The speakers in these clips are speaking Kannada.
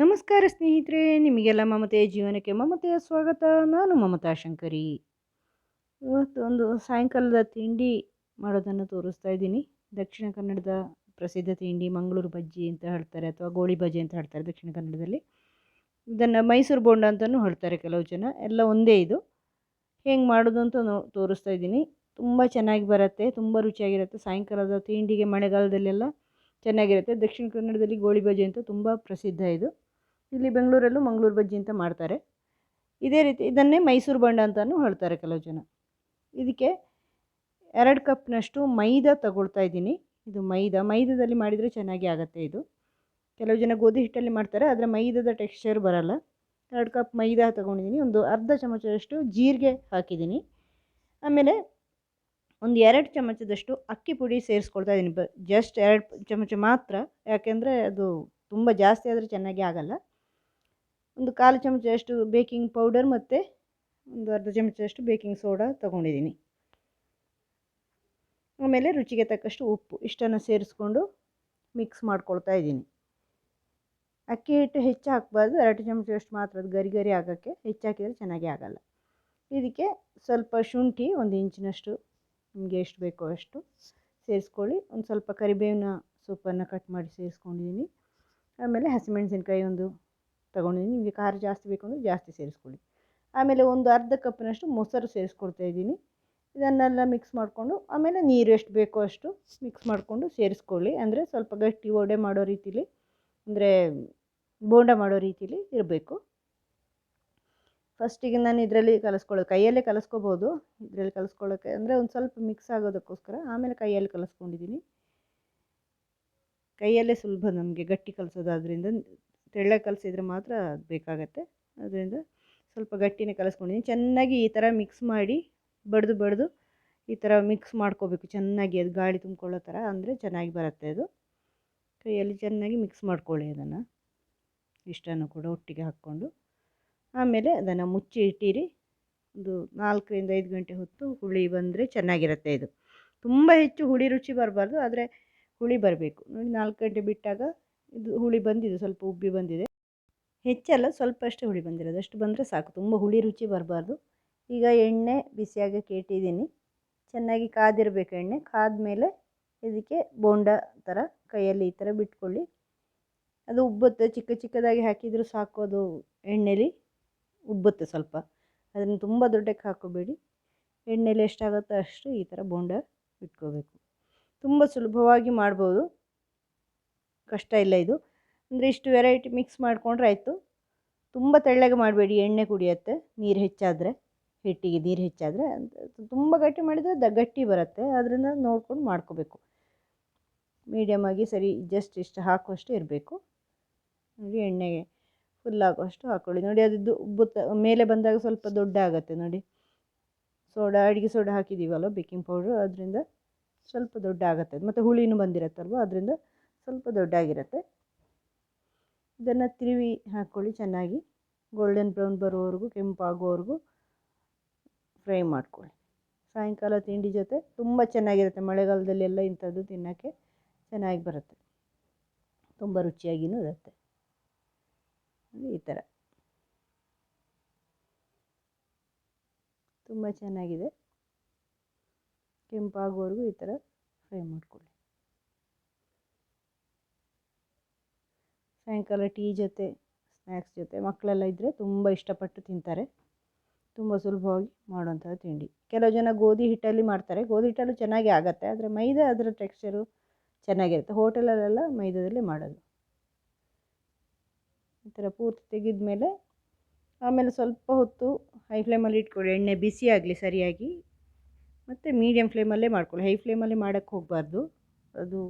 ನಮಸ್ಕಾರ ಸ್ನೇಹಿತರೆ, ನಿಮಗೆಲ್ಲ ಮಮತೆಯ ಜೀವನಕ್ಕೆ ಮಮತೆಯ ಸ್ವಾಗತ. ನಾನು ಮಮತಾ ಶಂಕರಿ. ಇವತ್ತು ಒಂದು ಸಾಯಂಕಾಲದ ತಿಂಡಿ ಮಾಡೋದನ್ನು ತೋರಿಸ್ತಾ ಇದ್ದೀನಿ. ದಕ್ಷಿಣ ಕನ್ನಡದ ಪ್ರಸಿದ್ಧ ತಿಂಡಿ ಮಂಗಳೂರು ಬಜ್ಜಿ ಅಂತ ಹೇಳ್ತಾರೆ ಅಥವಾ ಗೋಳಿ ಬಜ್ಜಿ ಅಂತ ಹೇಳ್ತಾರೆ ದಕ್ಷಿಣ ಕನ್ನಡದಲ್ಲಿ. ಇದನ್ನು ಮೈಸೂರು ಬೋಂಡ ಅಂತಲೂ ಹೇಳ್ತಾರೆ ಕೆಲವು ಜನ. ಎಲ್ಲ ಒಂದೇ ಇದು. ಹೆಂಗೆ ಮಾಡೋದು ಅಂತ ತೋರಿಸ್ತಾ ಇದ್ದೀನಿ. ತುಂಬ ಚೆನ್ನಾಗಿ ಬರುತ್ತೆ, ತುಂಬ ರುಚಿಯಾಗಿರುತ್ತೆ. ಸಾಯಂಕಾಲದ ತಿಂಡಿಗೆ ಮಳೆಗಾಲದಲ್ಲೆಲ್ಲ ಚೆನ್ನಾಗಿರುತ್ತೆ. ದಕ್ಷಿಣ ಕನ್ನಡದಲ್ಲಿ ಗೋಳಿ ಬಜ್ಜಿ ಅಂತ ತುಂಬ ಪ್ರಸಿದ್ಧ ಇದು. ಇಲ್ಲಿ ಬೆಂಗಳೂರಲ್ಲೂ ಮಂಗಳೂರು ಬಜ್ಜಿ ಅಂತ ಮಾಡ್ತಾರೆ. ಇದೇ ರೀತಿ ಇದನ್ನೇ ಮೈಸೂರು ಬಂಡ ಅಂತಲೂ ಹೇಳ್ತಾರೆ ಕೆಲವು ಜನ. ಇದಕ್ಕೆ ಎರಡು ಕಪ್ನಷ್ಟು ಮೈದಾ ತಗೊಳ್ತಾ ಇದ್ದೀನಿ. ಇದು ಮೈದಾ, ಮೈದಾದಲ್ಲಿ ಮಾಡಿದರೆ ಚೆನ್ನಾಗಿ ಆಗುತ್ತೆ ಇದು. ಕೆಲವು ಜನ ಗೋಧಿ ಹಿಟ್ಟಲ್ಲಿ ಮಾಡ್ತಾರೆ, ಆದರೆ ಮೈದಾದ ಟೆಕ್ಸ್ಚರ್ ಬರಲ್ಲ. ಎರಡು ಕಪ್ ಮೈದಾ ತೊಗೊಂಡಿದ್ದೀನಿ. ಒಂದು ಅರ್ಧ ಚಮಚದಷ್ಟು ಜೀರಿಗೆ ಹಾಕಿದ್ದೀನಿ. ಆಮೇಲೆ ಒಂದು ಎರಡು ಚಮಚದಷ್ಟು ಅಕ್ಕಿ ಪುಡಿ ಸೇರಿಸ್ಕೊಳ್ತಾ ಇದ್ದೀನಿ. ಬ, ಜಸ್ಟ್ ಎರಡು ಚಮಚ ಮಾತ್ರ. ಯಾಕೆಂದರೆ ಅದು ತುಂಬ ಜಾಸ್ತಿ ಆದರೆ ಚೆನ್ನಾಗಿ ಆಗಲ್ಲ. ಒಂದು ಕಾಲು ಚಮಚದಷ್ಟು ಬೇಕಿಂಗ್ ಪೌಡರ್ ಮತ್ತು ಒಂದು ಅರ್ಧ ಚಮಚದಷ್ಟು ಬೇಕಿಂಗ್ ಸೋಡಾ ತೊಗೊಂಡಿದ್ದೀನಿ. ಆಮೇಲೆ ರುಚಿಗೆ ತಕ್ಕಷ್ಟು ಉಪ್ಪು ಇಷ್ಟನ್ನು ಸೇರಿಸ್ಕೊಂಡು ಮಿಕ್ಸ್ ಮಾಡ್ಕೊಳ್ತಾ ಇದ್ದೀನಿ. ಅಕ್ಕಿ ಹಿಟ್ಟು ಹೆಚ್ಚು ಹಾಕಬಾರ್ದು ಎರಡು ಚಮಚದಷ್ಟು ಮಾತ್ರ, ಅದು ಗರಿ ಗರಿ ಆಗೋಕ್ಕೆ ಹೆಚ್ಚು ಹಾಕಿದರೆ ಚೆನ್ನಾಗಿ ಆಗಲ್ಲ. ಇದಕ್ಕೆ ಸ್ವಲ್ಪ ಶುಂಠಿ ಒಂದು ಇಂಚಿನಷ್ಟು ನಿಮಗೆ ಎಷ್ಟು ಬೇಕೋ ಅಷ್ಟು ಸೇರಿಸ್ಕೊಳ್ಳಿ. ಒಂದು ಸ್ವಲ್ಪ ಕರಿಬೇವಿನ ಸೊಪ್ಪನ್ನು ಕಟ್ ಮಾಡಿ ಸೇರಿಸ್ಕೊಂಡಿದ್ದೀನಿ. ಆಮೇಲೆ ಹಸಿಮೆಣಸಿನ್ಕಾಯಿ ಒಂದು ತೊಗೊಂಡಿದ್ದೀನಿ, ನಿಮಗೆ ಖಾರ ಜಾಸ್ತಿ ಬೇಕು ಅಂದರೆ ಜಾಸ್ತಿ ಸೇರಿಸ್ಕೊಳ್ಳಿ. ಆಮೇಲೆ ಒಂದು ಅರ್ಧ ಕಪ್ಪಿನಷ್ಟು ಮೊಸರು ಸೇರಿಸ್ಕೊಡ್ತಾ ಇದ್ದೀನಿ. ಇದನ್ನೆಲ್ಲ ಮಿಕ್ಸ್ ಮಾಡಿಕೊಂಡು, ಆಮೇಲೆ ನೀರು ಎಷ್ಟು ಬೇಕೋ ಅಷ್ಟು ಮಿಕ್ಸ್ ಮಾಡಿಕೊಂಡು ಸೇರಿಸ್ಕೊಳ್ಳಿ. ಅಂದರೆ ಸ್ವಲ್ಪ ಗಟ್ಟಿ ವಡೆ ಮಾಡೋ ರೀತಿಲಿ, ಅಂದರೆ ಬೋಂಡ ಮಾಡೋ ರೀತಿಲಿ ಇರಬೇಕು. ಫಸ್ಟಿಗೆ ನಾನು ಇದರಲ್ಲಿ ಕಲಿಸ್ಕೊಳ್ಳೋದು ಕೈಯಲ್ಲೇ ಕಲಿಸ್ಕೋಬೋದು. ಇದರಲ್ಲಿ ಕಲಿಸ್ಕೊಳ್ಳೋಕ್ಕೆ ಅಂದರೆ ಒಂದು ಸ್ವಲ್ಪ ಮಿಕ್ಸ್ ಆಗೋದಕ್ಕೋಸ್ಕರ ಆಮೇಲೆ ಕೈಯಲ್ಲಿ ಕಲಿಸ್ಕೊಂಡಿದ್ದೀನಿ. ಕೈಯಲ್ಲೇ ಸುಲಭ ನಮಗೆ ಗಟ್ಟಿ ಕಲಿಸೋದಾದ್ರಿಂದ ತೆಳ್ಳಗೆ ಕಲಸಿದ್ರೆ ಮಾತ್ರ ಬೇಕಾಗತ್ತೆ. ಅದರಿಂದ ಸ್ವಲ್ಪ ಗಟ್ಟಿನೇ ಕಲಸ್ಕೊಂಡಿದ್ದೀನಿ ಚೆನ್ನಾಗಿ ಈ ಥರ ಮಿಕ್ಸ್ ಮಾಡಿ ಬಡಿದು ಬಡಿದು ಈ ಥರ ಮಿಕ್ಸ್ ಮಾಡ್ಕೋಬೇಕು. ಚೆನ್ನಾಗಿ ಅದು ಗಾಳಿ ತುಂಬಿಕೊಳ್ಳೋ ಥರ ಅಂದರೆ ಚೆನ್ನಾಗಿ ಬರುತ್ತೆ ಅದು. ಕೈಯಲ್ಲಿ ಚೆನ್ನಾಗಿ ಮಿಕ್ಸ್ ಮಾಡ್ಕೊಳ್ಳಿ ಅದನ್ನು. ಇಷ್ಟನ್ನು ಕೂಡ ಒಟ್ಟಿಗೆ ಹಾಕ್ಕೊಂಡು, ಆಮೇಲೆ ಅದನ್ನು ಮುಚ್ಚಿ ಇಟ್ಟಿರಿ. ಒಂದು ನಾಲ್ಕರಿಂದ ಐದು ಗಂಟೆ ಹೊತ್ತು ಹುಳಿ ಬಂದರೆ ಚೆನ್ನಾಗಿರುತ್ತೆ ಇದು. ತುಂಬ ಹೆಚ್ಚು ಹುಳಿ ರುಚಿ ಬರಬಾರ್ದು, ಆದರೆ ಹುಳಿ ಬರಬೇಕು. ನೋಡಿ ನಾಲ್ಕು ಗಂಟೆ ಬಿಟ್ಟಾಗ ಇದು ಹುಳಿ ಬಂದಿದೆ, ಸ್ವಲ್ಪ ಉಬ್ಬಿ ಬಂದಿದೆ. ಹೆಚ್ಚಲ್ಲ ಸ್ವಲ್ಪ ಅಷ್ಟೇ ಹುಳಿ ಬಂದಿರೋದು. ಅಷ್ಟು ಬಂದರೆ ಸಾಕು. ತುಂಬ ಹುಳಿ ರುಚಿ ಬರಬಾರ್ದು. ಈಗ ಎಣ್ಣೆ ಬಿಸಿಯಾಗಿ ಕೇಟಿದ್ದೀನಿ. ಚೆನ್ನಾಗಿ ಕಾದಿರಬೇಕು ಎಣ್ಣೆ. ಕಾದ್ಮೇಲೆ ಇದಕ್ಕೆ ಬೋಂಡ ಥರ, ಕೈಯಲ್ಲಿ ಈ ಥರ ಬಿಟ್ಕೊಳ್ಳಿ. ಅದು ಉಬ್ಬುತ್ತೆ. ಚಿಕ್ಕ ಚಿಕ್ಕದಾಗಿ ಹಾಕಿದರೂ ಸಾಕು ಅದು ಎಣ್ಣೆಲಿ. ಉಬ್ಬುತ್ತೆ ಸ್ವಲ್ಪ. ಅದನ್ನು ತುಂಬ ದೊಡ್ಡಕ್ಕೆ ಹಾಕೋಬೇಡಿ. ಎಣ್ಣೆಲಿ ಎಷ್ಟಾಗುತ್ತೋ ಅಷ್ಟು ಈ ಥರ ಬೋಂಡ ಇಟ್ಕೋಬೇಕು. ತುಂಬ ಸುಲಭವಾಗಿ ಮಾಡ್ಬೋದು. ಕಷ್ಟ ಇಲ್ಲ ಇದು. ಅಂದರೆ ಇಷ್ಟು ವೆರೈಟಿ ಮಿಕ್ಸ್ ಮಾಡಿಕೊಂಡ್ರೆ ಆಯಿತು. ತುಂಬ ತೆಳ್ಳಗೆ ಮಾಡಬೇಡಿ, ಎಣ್ಣೆ ಕುಡಿಯುತ್ತೆ, ನೀರು ಹೆಚ್ಚಾದರೆ, ಹಿಟ್ಟಿಗೆ ನೀರು ಹೆಚ್ಚಾದರೆ. ತುಂಬ ಗಟ್ಟಿ ಮಾಡಿದರೆ ದ ಗಟ್ಟಿ ಬರುತ್ತೆ. ಅದರಿಂದ ನೋಡ್ಕೊಂಡು ಮಾಡ್ಕೋಬೇಕು. ಮೀಡಿಯಮಾಗಿ ಸರಿ ಜಸ್ಟ್ ಇಷ್ಟು ಹಾಕುವಷ್ಟು ಇರಬೇಕು. ನೋಡಿ ಎಣ್ಣೆಗೆ ಫುಲ್ ಆಗುವಷ್ಟು ಹಾಕ್ಕೊಳ್ಳಿ ನೋಡಿ ಅದು ಉಬ್ಬುತ್ತ ಮೇಲೆ ಬಂದಾಗ ಸ್ವಲ್ಪ ದೊಡ್ಡ ಆಗುತ್ತೆ ನೋಡಿ. ಸೋಡಾ, ಅಡುಗೆ ಸೋಡಾ ಹಾಕಿದ್ದೀವಲ್ಲ ಬೇಕಿಂಗ್ ಪೌಡ್ರು ಅದರಿಂದ ಸ್ವಲ್ಪ ದೊಡ್ಡ ಆಗುತ್ತೆ. ಮತ್ತು ಹುಳಿನೂ ಬಂದಿರತ್ತಲ್ವ ಅದರಿಂದ ಸ್ವಲ್ಪ ದೊಡ್ಡಾಗಿರುತ್ತೆ. ಇದನ್ನು ತಿರುವಿ ಹಾಕ್ಕೊಳ್ಳಿ ಚೆನ್ನಾಗಿ. ಗೋಲ್ಡನ್ ಬ್ರೌನ್ ಬರೋವರೆಗೂ, ಕೆಂಪಾಗೋವರೆಗೂ ಫ್ರೈ ಮಾಡ್ಕೊಳ್ಳಿ. ಸಾಯಂಕಾಲ ತಿಂಡಿ ಜೊತೆ ತುಂಬ ಚೆನ್ನಾಗಿರುತ್ತೆ. ಮಳೆಗಾಲದಲ್ಲೆಲ್ಲ ಇಂಥದ್ದು ತಿನ್ನೋಕ್ಕೆ ಚೆನ್ನಾಗಿ ಬರುತ್ತೆ. ತುಂಬ ರುಚಿಯಾಗಿಯೂ ಇರುತ್ತೆ. ಈ ಥರ. ತುಂಬ ಚೆನ್ನಾಗಿದೆ. ಕೆಂಪಾಗೋವರೆಗೂ ಈ ಥರ ಫ್ರೈ ಮಾಡ್ಕೊಳ್ಳಿ. ಸಾಯಂಕಾಲ ಟೀ ಜೊತೆ ಸ್ನ್ಯಾಕ್ಸ್ ಜೊತೆ, ಮಕ್ಕಳೆಲ್ಲ ಇದ್ದರೆ ತುಂಬ ಇಷ್ಟಪಟ್ಟು ತಿಂತಾರೆ. ತುಂಬ ಸುಲಭವಾಗಿ ಮಾಡುವಂಥ ತಿಂಡಿ. ಕೆಲವು ಜನ ಗೋಧಿ ಹಿಟ್ಟಲ್ಲಿ ಮಾಡ್ತಾರೆ. ಗೋಧಿ ಹಿಟ್ಟಲ್ಲೂ ಚೆನ್ನಾಗಿ ಆಗುತ್ತೆ. ಆದರೆ ಮೈದಾ ಅದರ ಟೆಕ್ಸ್ಚರು ಚೆನ್ನಾಗಿರುತ್ತೆ. ಹೋಟೆಲಲ್ಲೆಲ್ಲ ಮೈದಾದಲ್ಲಿ ಮಾಡೋದು. ಈ ಥರ ಪೂರ್ತಿ ತೆಗೆದ ಮೇಲೆ ಆಮೇಲೆ ಸ್ವಲ್ಪ ಹೊತ್ತು ಹೈ ಫ್ಲೇಮಲ್ಲಿ ಇಟ್ಕೊಳ್ಳಿ. ಎಣ್ಣೆ ಬಿಸಿ ಆಗಲಿ ಸರಿಯಾಗಿ. ಮತ್ತು ಮೀಡಿಯಮ್ ಫ್ಲೇಮಲ್ಲೇ ಮಾಡ್ಕೊಳ್ಳಿ. ಹೈ ಫ್ಲೇಮಲ್ಲಿ ಮಾಡೋಕ್ಕೆ ಹೋಗಬಾರ್ದು. ಅದು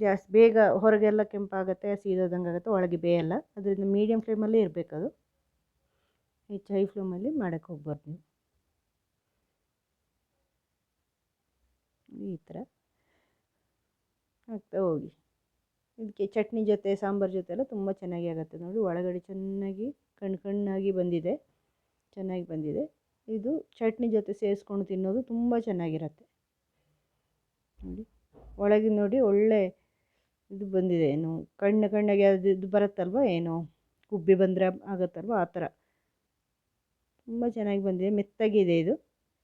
ಜಾಸ್ತಿ ಬೇಗ ಹೊರಗೆಲ್ಲ ಕೆಂಪಾಗುತ್ತೆ, ಸೀದೋದಂಗೆ ಆಗುತ್ತೆ, ಒಳಗೆ ಬೇಯಲ್ಲ. ಅದರಿಂದ ಮೀಡಿಯಮ್ ಫ್ಲೇಮಲ್ಲೇ ಅದು ಹೆಚ್ಚು ಹೈ ಫ್ಲೇಮಲ್ಲಿ ಮಾಡೋಕ್ಕೆ ಹೋಗ್ಬಾರ್ದು ನೀವು. ಈ ಥರ ಹಾಕ್ತಾ ಹೋಗಿ. ಇದಕ್ಕೆ ಚಟ್ನಿ ಜೊತೆ, ಸಾಂಬಾರು ಜೊತೆ ಎಲ್ಲ ತುಂಬ ಚೆನ್ನಾಗಿ ಆಗುತ್ತೆ ನೋಡಿ. ಒಳಗಡೆ ಚೆನ್ನಾಗಿ ಕಣ್ಣು ಕಣ್ಣಾಗಿ ಬಂದಿದೆ. ಚೆನ್ನಾಗಿ ಬಂದಿದೆ. ಇದು ಚಟ್ನಿ ಜೊತೆ ಸೇರಿಸ್ಕೊಂಡು ತಿನ್ನೋದು ತುಂಬ ಚೆನ್ನಾಗಿರುತ್ತೆ. ನೋಡಿ. ಒಳಗೆ ನೋಡಿ ಒಳ್ಳೆ ಇದು ಬಂದಿದೆ, ಏನು ಕಣ್ಣು ಕಣ್ಣಿಗೆ ಅದು ಇದು ಬರುತ್ತಲ್ವ, ಏನು ಗುಬ್ಬಿ ಬಂದರೆ ಆಗುತ್ತಲ್ವ, ಆ ಥರ. ತುಂಬ ಚೆನ್ನಾಗಿ ಬಂದಿದೆ, ಮೆತ್ತಗಿದೆ ಇದು.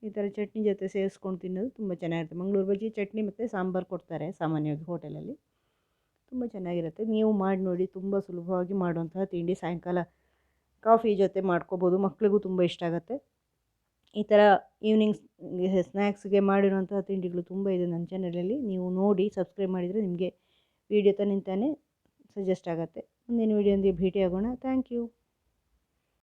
ಈ ಥರ ಚಟ್ನಿ ಜೊತೆ ಸೇರಿಸ್ಕೊಂಡು ತಿನ್ನೋದು ತುಂಬ ಚೆನ್ನಾಗಿರುತ್ತೆ. ಮಂಗಳೂರು ಬಜ್ಜಿ ಚಟ್ನಿ ಮತ್ತು ಸಾಂಬಾರು ಕೊಡ್ತಾರೆ ಸಾಮಾನ್ಯವಾಗಿ ಹೋಟೆಲಲ್ಲಿ. ತುಂಬ ಚೆನ್ನಾಗಿರುತ್ತೆ. ನೀವು ಮಾಡಿ ನೋಡಿ, ತುಂಬ ಸುಲಭವಾಗಿ ಮಾಡುವಂತಹ ತಿಂಡಿ ಸಾಯಂಕಾಲ ಕಾಫಿ ಜೊತೆ ಮಾಡ್ಕೋಬೋದು ಮಕ್ಕಳಿಗೂ ತುಂಬ ಇಷ್ಟ ಆಗುತ್ತೆ. ಈ ಥರ ಈವ್ನಿಂಗ್ ಸ್ನ್ಯಾಕ್ಸ್ಗೆ ಮಾಡಿರುವಂತಹ ತಿಂಡಿಗಳು ತುಂಬ ಇದೆ ನನ್ನ ಚಾನಲಲ್ಲಿ ನೀವು ನೋಡಿ ಸಬ್ಸ್ಕ್ರೈಬ್ ಮಾಡಿದರೆ ನಿಮಗೆ ವೀಡಿಯೋ ತನ್ನಿಂತಾನೇ ತಾನೇ ಸಜೆಸ್ಟ್ ಆಗುತ್ತೆ. ಮುಂದಿನ ಭೇಟಿ ಭೇಟಿಯಾಗೋಣ. Thank you